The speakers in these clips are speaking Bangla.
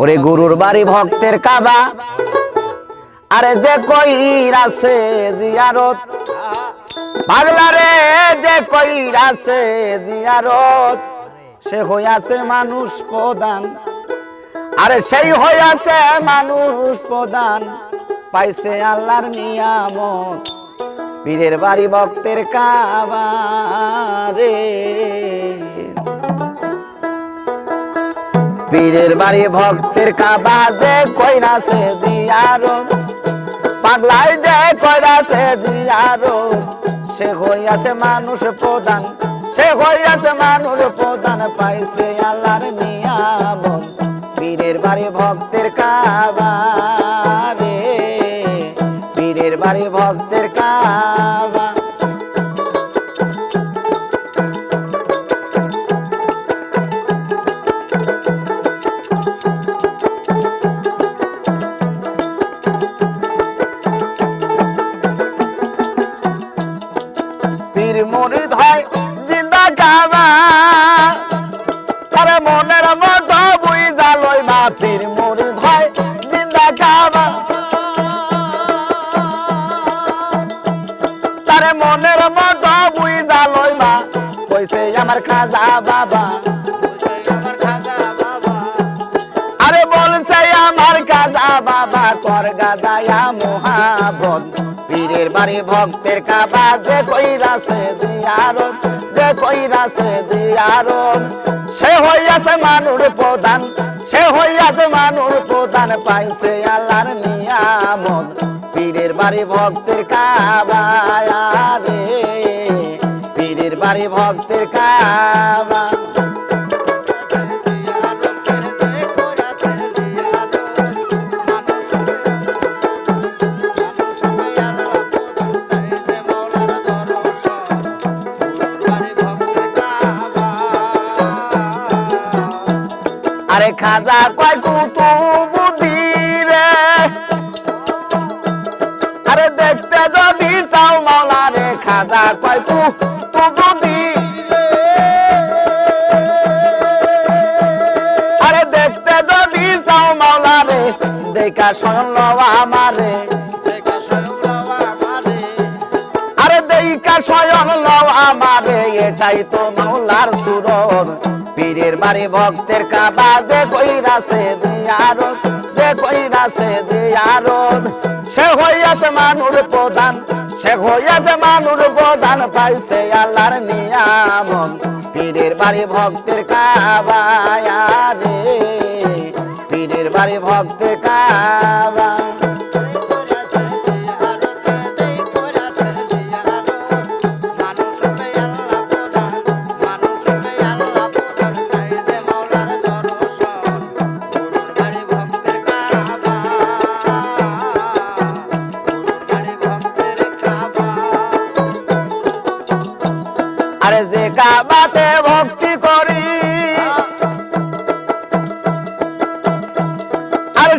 ওরে গুরুর বাড়ি ভক্তের কাবা। আরে যে কইরাছে জিয়ারত, পাগলা রে, যে কইরাছে জিয়ারত, সে হইয়াছে মানুষ প্রধান। আরে সেই হইয়াছে মানুষ প্রধান, পাইছে আল্লাহর নিয়ামত। পীরের বাড়ি ভক্তের কাবা রে। পীরের বাড়ি ভক্তের কাবা যে কইরাছে জিয়ারত। পাগলাই যে কইরাছে জিয়ারত। সে হইয়াছে মানুষ প্রধান, সে হইয়াছে মানুষ প্রধান, পাইছে আল্লাহর নিয়ামত। পীরের বাড়ি ভক্তের কাবা রে, পীরের বাড়ি ভক্তের কাবা মনের মতো বুঝা লইবা পীর মুরিদ হয় জিন্দা কাবা। তারে মনের মতো বুঝা লইবা, কইছে আমার খাজা বাবা। আরে বলছে আমার কাজা বাবা কর গাদায়া মোহাবত বাড়ি ভক্তের কাবা, যে কইরাছে জিয়ারত, যে কইরাছে জিয়ারত। সে হইয়াছে মানুর প্রধান, সে হইয়াছে মানুর প্রধান পাইছে আল্লাহর নিয়ামত। পীরের বাড়ি ভক্তের কাবা রে, পীরের বাড়ি ভক্তের কাবা খাজা কয় কুতু বুদ্ধি রে আরে দেখতে যদি চাও মাওলা রে খাজা কয় কুতু বুদ্ধি আরে দেখতে যদি চাও মাওলা রে দেখা শুনল আমারে। আরে দেইকা স্বয়ং লও আমারে, এটাই তো মাওলার সুরত। পীরের বাড়ি ভক্তের কাবা যে কইরাছে জিয়ারত যে কইরাছে জিয়ারত সে হইয়াছে মানুর প্রধান, সে হইয়াছে মানুর প্রধান, পাইছে আল্লাহর নিয়ামত। পীরের বাড়ি ভক্তের কাবা রে পীরের বাড়ি ভক্তের কাবা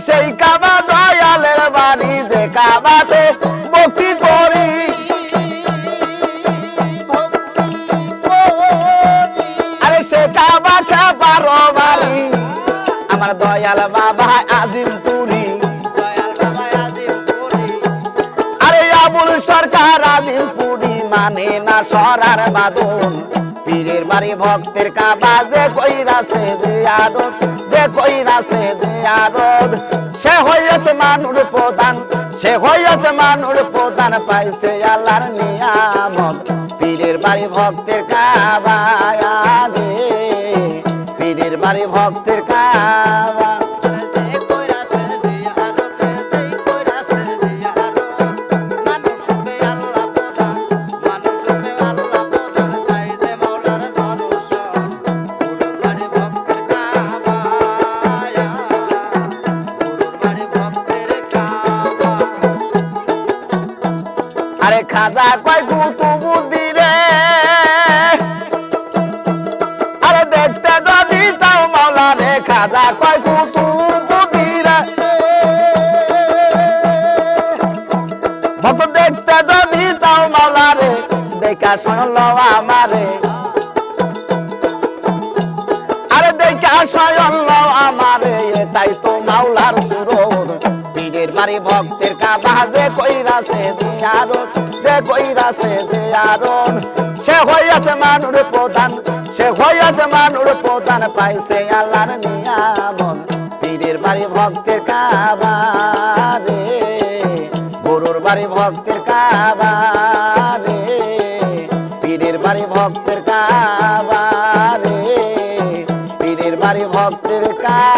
সেই কাবা দয়ালের বাড়ি যে কাবাতে ভক্তি করি। আরে সে কাবা খেপার বাড়ি, আমার দয়াল বাবা আজিম পুরী। আরে আবুল সরকার আজিম পুরি মানে না সরার বাদন। পীরের বাড়ি ভক্তের কাবা যে কইরাছে যে আরত যে কইরাছে দেয়া রোদ সে হইয়াছে মানুর প্রধান, সে হইয়াছে মানুর প্রধান পাইছে আল্লাহর নিয়ামত। পীরের বাড়ি ভক্তের কাবা রে পীরের বাড়ি ভক্তের কাবা খাজা কয় কুতু বুদ্ধি রে আরে দেখতে যদি চাও মাওলা রে খাজা কয় কুতু বুদ্ধি রে ভক্ত দেখতে যদি চাও মাওলা রে দেখা শুনল আমারে। আরে দেখা আমারে, এটাই তো মাওলার সুরত পীরের বাড়ি ভক্তের কাবা যে কইরাছে দিয়ারত যে কইরাছে দিয়ারত সে হইয়াছে মানুর প্রধান, সে হইয়াছে মানুর প্রধান, পাইছে আল্লাহর নিয়ামন পীরের বাড়ি ভক্তের কাবা রে গরুর বাড়ি ভক্তের কাবা রে পীরের বাড়ি ভক্তের কাবা রে পীরের বাড়ি ভক্তের কাবা